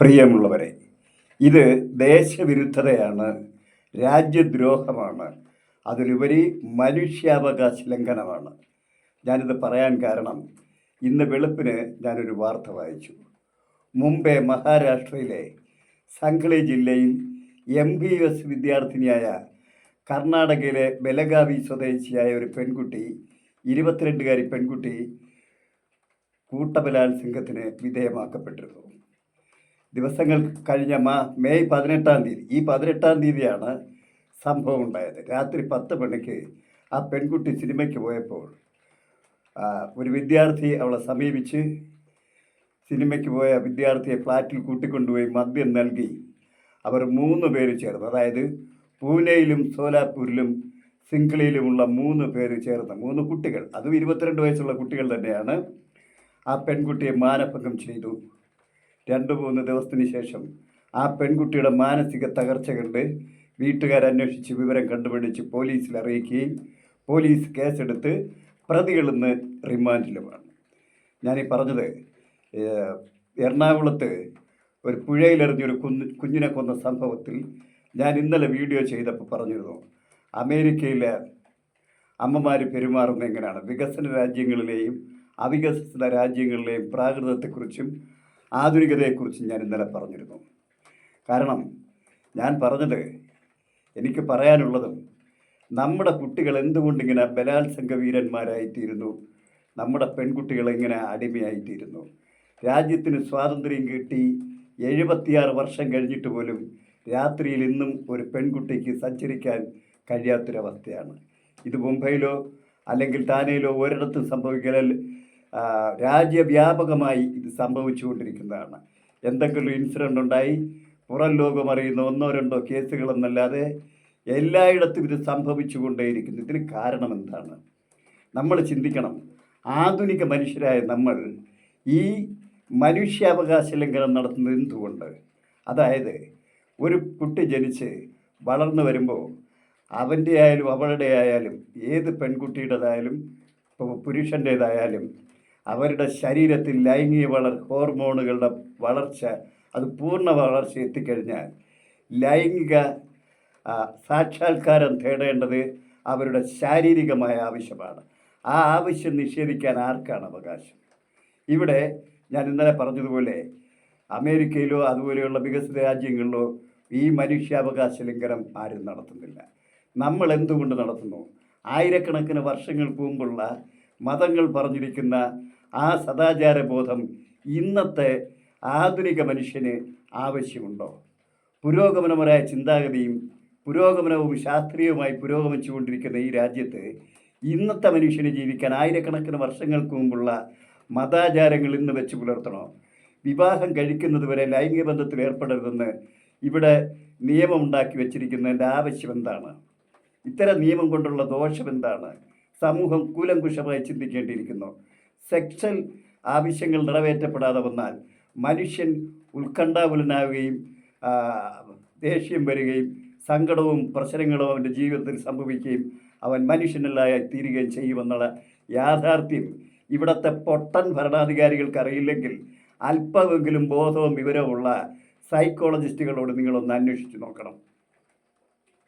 പ്രിയമുള്ളവരെ ഇത് ദേശവിരുദ്ധതയാണ് രാജ്യദ്രോഹമാണ് അതിലുപരി മനുഷ്യാവകാശ ലംഘനമാണ്. ഞാനിത് പറയാൻ കാരണം ഇന്ന് വെളുപ്പിന് ഞാനൊരു വാർത്ത വായിച്ചു. മുംബൈ മഹാരാഷ്ട്രയിലെ സംഗ്ലി ജില്ലയിൽ എം ബി എസ് വിദ്യാർത്ഥിനിയായ കർണാടകയിലെ ബലഗാവി സ്വദേശിയായ ഒരു പെൺകുട്ടി ഇരുപത്തിരണ്ടുകാരി പെൺകുട്ടി കൂട്ടബലാത്സംഗത്തിന് വിധേയമാക്കപ്പെട്ടിരുന്നു. ദിവസങ്ങൾ കഴിഞ്ഞ മാ മെയ് പതിനെട്ടാം തീയതി. ഈ പതിനെട്ടാം തീയതിയാണ് സംഭവം ഉണ്ടായത്. രാത്രി പത്ത് മണിക്ക് ആ പെൺകുട്ടി സിനിമയ്ക്ക് പോയപ്പോൾ ഒരു വിദ്യാർത്ഥി അവളെ സമീപിച്ച് സിനിമയ്ക്ക് പോയ വിദ്യാർത്ഥിയെ ഫ്ലാറ്റിൽ കൂട്ടിക്കൊണ്ടുപോയി മദ്യം നൽകി. അവർ മൂന്ന് പേര് ചേർന്ന്. അതായത് പൂനെയിലും സോലാപൂരിലും സിംഗ്ലിയിലുമുള്ള മൂന്ന് പേര് ചേർന്ന് മൂന്ന് കുട്ടികൾ. അതും ഇരുപത്തിരണ്ട് വയസ്സുള്ള കുട്ടികൾ തന്നെയാണ് ആ പെൺകുട്ടിയെ മാനഭംഗം ചെയ്തു. രണ്ട് മൂന്ന് ദിവസത്തിന് ശേഷം ആ പെൺകുട്ടിയുടെ മാനസിക തകർച്ച കണ്ട് വീട്ടുകാർ അന്വേഷിച്ച് വിവരം കണ്ടുപിടിച്ച് പോലീസിൽ അറിയിക്കുകയും പോലീസ് കേസെടുത്ത് പ്രതികൾ ഇന്ന് റിമാൻഡിലുമാണ്. ഞാനീ പറഞ്ഞത് എറണാകുളത്ത് ഒരു പുഴയിലെറിഞ്ഞൊരു കുഞ്ഞ് കുഞ്ഞിനെ കൊന്ന സംഭവത്തിൽ ഞാൻ ഇന്നലെ വീഡിയോ ചെയ്തപ്പോൾ പറഞ്ഞിരുന്നു അമേരിക്കയിലെ അമ്മമാർ പെരുമാറുന്നത് എങ്ങനെയാണ്? വികസന രാജ്യങ്ങളിലെയും അവികസിത രാജ്യങ്ങളിലെയും പ്രാകൃതത്തെക്കുറിച്ചും ആധുനികതയെക്കുറിച്ചും ഞാൻ ഇന്നലെ പറഞ്ഞിരുന്നു. കാരണം ഞാൻ പറഞ്ഞത് എനിക്ക് പറയാനുള്ളതും നമ്മുടെ കുട്ടികൾ എന്തുകൊണ്ടിങ്ങനെ ബലാത്സംഗ വീരന്മാരായിത്തീരുന്നു? നമ്മുടെ പെൺകുട്ടികൾ എങ്ങനെ അടിമയായിത്തീരുന്നു? രാജ്യത്തിന് സ്വാതന്ത്ര്യം കിട്ടി എഴുപത്തിയാറ് വർഷം കഴിഞ്ഞിട്ട് പോലും രാത്രിയിൽ ഇന്നും ഒരു പെൺകുട്ടിക്ക് സഞ്ചരിക്കാൻ കഴിയാത്തൊരവസ്ഥയാണ്. ഇത് മുംബൈയിലോ അല്ലെങ്കിൽ താനയിലോ ഒരിടത്തും സംഭവിക്കൽ ആ, രാജ്യവ്യാപകമായി ഇത് സംഭവിച്ചുകൊണ്ടിരിക്കുന്നതാണ്. എന്തെങ്കിലും ഇൻസിഡന്റ് ഉണ്ടായി പുറം ലോകം അറിയുന്ന ഒന്നോ രണ്ടോ കേസുകളെന്നല്ലാതെ എല്ലായിടത്തും ഇത് സംഭവിച്ചുകൊണ്ടേയിരിക്കുന്നു. ഇതിന് കാരണം എന്താണ്? നമ്മൾ ചിന്തിക്കണം. ആധുനിക മനുഷ്യരായ നമ്മൾ ഈ മനുഷ്യാവകാശ ലംഘനം നടത്തുന്നത് എന്തുകൊണ്ട്? അതായത് ഒരു കുട്ടി ജനിച്ച് വളർന്നു വരുമ്പോൾ അവന്റെ ആയാലും അവളുടെ ആയാലും ഏത് പെൺകുട്ടിയുടേതായാലും പുരുഷന്റേതായാലും അവരുടെ ശരീരത്തിൽ ലൈംഗിക വളർ ഹോർമോണുകളുടെ വളർച്ച അത് പൂർണ വളർച്ച എത്തിക്കഴിഞ്ഞാൽ ലൈംഗിക സാക്ഷാത്കാരം തേടേണ്ടത് അവരുടെ ശാരീരികമായ ആവശ്യമാണ്. ആ ആവശ്യം നിഷേധിക്കാൻ ആർക്കാണ് അവകാശം? ഇവിടെ ഞാൻ ഇന്നലെ പറഞ്ഞതുപോലെ അമേരിക്കയിലോ അതുപോലെയുള്ള വികസിത രാജ്യങ്ങളിലോ ഈ മനുഷ്യാവകാശ ലംഘനം ആരും നടത്തുന്നില്ല. നമ്മൾ എന്തുകൊണ്ട് നടത്തുന്നു? ആയിരക്കണക്കിന് വർഷങ്ങൾക്ക് മുമ്പുള്ള മതങ്ങൾ പറഞ്ഞിരിക്കുന്ന ആ സദാചാര ബോധം ഇന്നത്തെ ആധുനിക മനുഷ്യന് ആവശ്യമുണ്ടോ? പുരോഗമനപരമായ ചിന്താഗതിയും പുരോഗമനവും ശാസ്ത്രീയവുമായി പുരോഗമിച്ചുകൊണ്ടിരിക്കുന്ന ഈ രാജ്യത്ത് ഇന്നത്തെ മനുഷ്യന് ജീവിക്കാൻ ആയിരക്കണക്കിന് വർഷങ്ങൾക്ക് മുമ്പുള്ള മതാചാരങ്ങൾ ഇന്ന് വെച്ച് പുലർത്തണോ? വിവാഹം കഴിക്കുന്നത് വരെ ലൈംഗിക ബന്ധത്തിൽ ഏർപ്പെടരുതെന്ന് ഇവിടെ നിയമമുണ്ടാക്കി വെച്ചിരിക്കുന്നതിന്റെ ആവശ്യം എന്താണ്? ഇത്തരം നിയമം കൊണ്ടുള്ള ദോഷം എന്താണ്? സമൂഹം കൂലങ്കുഷമായി ചിന്തിക്കേണ്ടിയിരിക്കുന്നു. സെക്ഷൽ ആവശ്യങ്ങൾ നിറവേറ്റപ്പെടാതെ വന്നാൽ മനുഷ്യൻ ഉത്കണ്ഠാകുലനാവുകയും ദേഷ്യം വരികയും സങ്കടവും പ്രശ്നങ്ങളും അവന്റെ ജീവിതത്തിൽ സംഭവിക്കുകയും അവൻ മനുഷ്യനല്ലായി തീരുകയും ചെയ്യുമെന്നുള്ള യാഥാർത്ഥ്യം ഇവിടുത്തെ പൊട്ടൻ ഭരണാധികാരികൾക്ക് അറിയില്ലെങ്കിൽ അല്പമെങ്കിലും ബോധവും വിവരവുമുള്ള സൈക്കോളജിസ്റ്റുകളോട് നിങ്ങളൊന്ന് അന്വേഷിച്ച് നോക്കണം.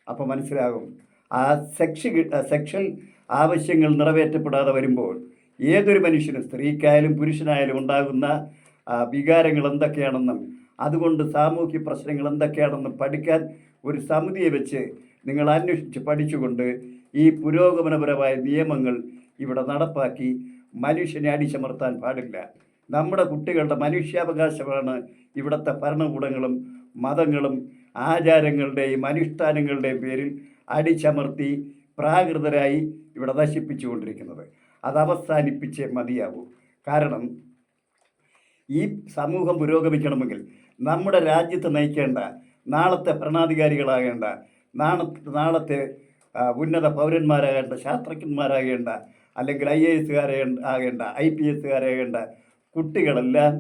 അപ്പോൾ മനസ്സിലാകും. ആ സെക്ഷ സെക്ഷൽ ആവശ്യങ്ങൾ നിറവേറ്റപ്പെടാതെ വരുമ്പോൾ ഏതൊരു മനുഷ്യനും സ്ത്രീക്കായാലും പുരുഷനായാലും ഉണ്ടാകുന്ന വികാരങ്ങൾ എന്തൊക്കെയാണെന്നും അതുകൊണ്ട് സാമൂഹ്യ പ്രശ്നങ്ങൾ എന്തൊക്കെയാണെന്നും പഠിക്കാൻ ഒരു സമിതിയെ വെച്ച് നിങ്ങൾ അന്വേഷിച്ച് പഠിച്ചുകൊണ്ട് ഈ പുരോഗമനപരമായ നിയമങ്ങൾ ഇവിടെ നടപ്പാക്കി മനുഷ്യനെ അടിച്ചമർത്താൻ പാടില്ല. നമ്മുടെ കുട്ടികളുടെ മനുഷ്യാവകാശമാണ് ഇവിടുത്തെ ഭരണകൂടങ്ങളും മതങ്ങളും ആചാരങ്ങളുടെയും അനുഷ്ഠാനങ്ങളുടെയും പേരിൽ അടിച്ചമർത്തി പ്രാകൃതരായി ഇവിടെ നശിപ്പിച്ചുകൊണ്ടിരിക്കുന്നത്. അത് അവസാനിപ്പിച്ചേ മതിയാവൂ. കാരണം ഈ സമൂഹം പുരോഗമിക്കണമെങ്കിൽ നമ്മുടെ രാജ്യത്തെ നയിക്കേണ്ട നാളത്തെ ഭരണാധികാരികളാകേണ്ട നാണ നാളത്തെ ഉന്നത പൗരന്മാരാകേണ്ട ശാസ്ത്രജ്ഞന്മാരാകേണ്ട അല്ലെങ്കിൽ ഐ എ എസുകാരെ ആകേണ്ട ഐ പി എസുകാരാകേണ്ട കുട്ടികളെല്ലാം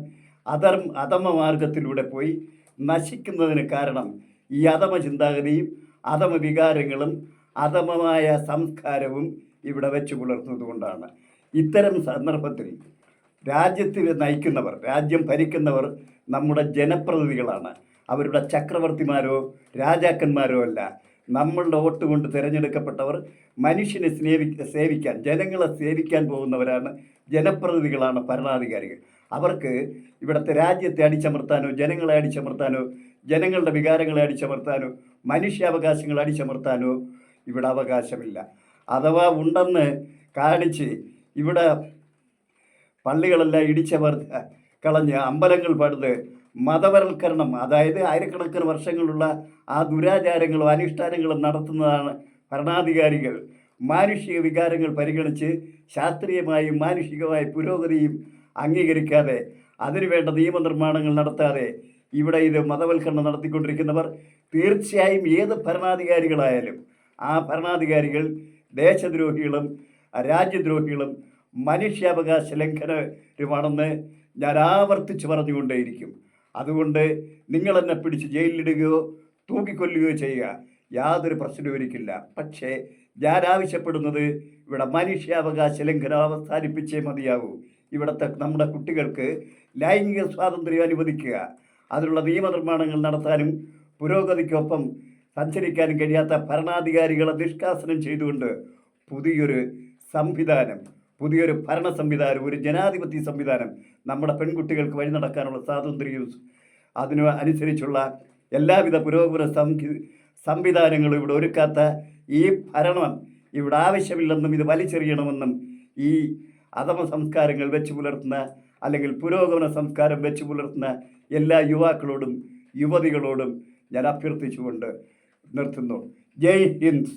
അധർമ്മ അധമ മാർഗത്തിലൂടെ പോയി നശിക്കുന്നതിന് കാരണം ഈ അധമ ചിന്താഗതിയും അധമ വികാരങ്ങളും അധമമായ സംസ്കാരവും ഇവിടെ വെച്ച് പുലർത്തുന്നതുകൊണ്ടാണ് ഇത്തരം സന്ദർഭത്തിൽ രാജ്യത്തിൽ നയിക്കുന്നവർ രാജ്യം ഭരിക്കുന്നവർ നമ്മുടെ ജനപ്രതിനിധികളാണ്. അവരുടെ ചക്രവർത്തിമാരോ രാജാക്കന്മാരോ അല്ല. നമ്മളുടെ വോട്ട് കൊണ്ട് തിരഞ്ഞെടുക്കപ്പെട്ടവർ മനുഷ്യനെ സ്നേഹി സേവിക്കാൻ ജനങ്ങളെ സേവിക്കാൻ പോകുന്നവരാണ് ജനപ്രതിനിധികളാണ് ഭരണാധികാരികൾ. അവർക്ക് ഇവിടുത്തെ രാജ്യത്തെ അടിച്ചമർത്താനോ ജനങ്ങളെ അടിച്ചമർത്താനോ ജനങ്ങളുടെ വികാരങ്ങളെ അടിച്ചമർത്താനോ മനുഷ്യാവകാശങ്ങൾ അടിച്ചമർത്താനോ ഇവിടെ അവകാശമില്ല. അഥവാ ഉണ്ടെന്ന് കാണിച്ച് ഇവിടെ പള്ളികളെല്ലാം ഇടിച്ചവർ കളഞ്ഞ് അമ്പലങ്ങൾ പടുത് മതവൽക്കരണം അതായത് ആയിരക്കണക്കിന് വർഷങ്ങളുള്ള ആ ദുരാചാരങ്ങളും അനുഷ്ഠാനങ്ങളും നടത്തുന്നതാണ് ഭരണാധികാരികൾ. മാനുഷിക വികാരങ്ങൾ പരിഗണിച്ച് ശാസ്ത്രീയമായും മാനുഷികമായ പുരോഗതിയും അംഗീകരിക്കാതെ അതിനുവേണ്ട നിയമനിർമ്മാണങ്ങൾ നടത്താതെ ഇവിടെ ഇത് മതവൽക്കരണം നടത്തിക്കൊണ്ടിരിക്കുന്നവർ തീർച്ചയായും ഏത് ഭരണാധികാരികളായാലും ആ ഭരണാധികാരികൾ ദേശദ്രോഹികളും രാജ്യദ്രോഹികളും മനുഷ്യാവകാശ ലംഘനരുമാണെന്ന് ഞാൻ ആവർത്തിച്ച് പറഞ്ഞുകൊണ്ടേയിരിക്കും. അതുകൊണ്ട് നിങ്ങളെന്നെ പിടിച്ച് ജയിലിലിടുകയോ തൂക്കിക്കൊല്ലുകയോ ചെയ്യുക. യാതൊരു പ്രശ്നവും എനിക്കില്ല. പക്ഷേ ഞാൻ ആവശ്യപ്പെടുന്നത് ഇവിടെ മനുഷ്യാവകാശ ലംഘനം അവസാനിപ്പിച്ചേ മതിയാവൂ. ഇവിടുത്തെ നമ്മുടെ കുട്ടികൾക്ക് ലൈംഗിക സ്വാതന്ത്ര്യം അനുവദിക്കുക. അതിനുള്ള നിയമനിർമ്മാണങ്ങൾ നടത്താനും പുരോഗതിക്കൊപ്പം സഞ്ചരിക്കാനും കഴിയാത്ത ഭരണാധികാരികളെ നിഷ്കാസനം ചെയ്തുകൊണ്ട് പുതിയൊരു സംവിധാനം പുതിയൊരു ഭരണ സംവിധാനം ഒരു ജനാധിപത്യ സംവിധാനം നമ്മുടെ പെൺകുട്ടികൾക്ക് വഴി നടക്കാനുള്ള സ്വാതന്ത്ര്യവും അതിന് അനുസരിച്ചുള്ള എല്ലാവിധ പുരോഗമന സംവി സംവിധാനങ്ങളും ഇവിടെ ഒരുക്കാത്ത ഈ ഭരണം ഇവിടെ ആവശ്യമില്ലെന്നും ഇത് വലിച്ചെറിയണമെന്നും ഈ അധമ സംസ്കാരങ്ങൾ വെച്ച് പുലർത്തുന്ന അല്ലെങ്കിൽ പുരോഗമന സംസ്കാരം വെച്ച് പുലർത്തുന്ന എല്ലാ യുവാക്കളോടും യുവതികളോടും ഞാൻ അഭ്യർത്ഥിച്ചുകൊണ്ട് നിർത്തുന്നു. ജയ് ഹിന്ദ്.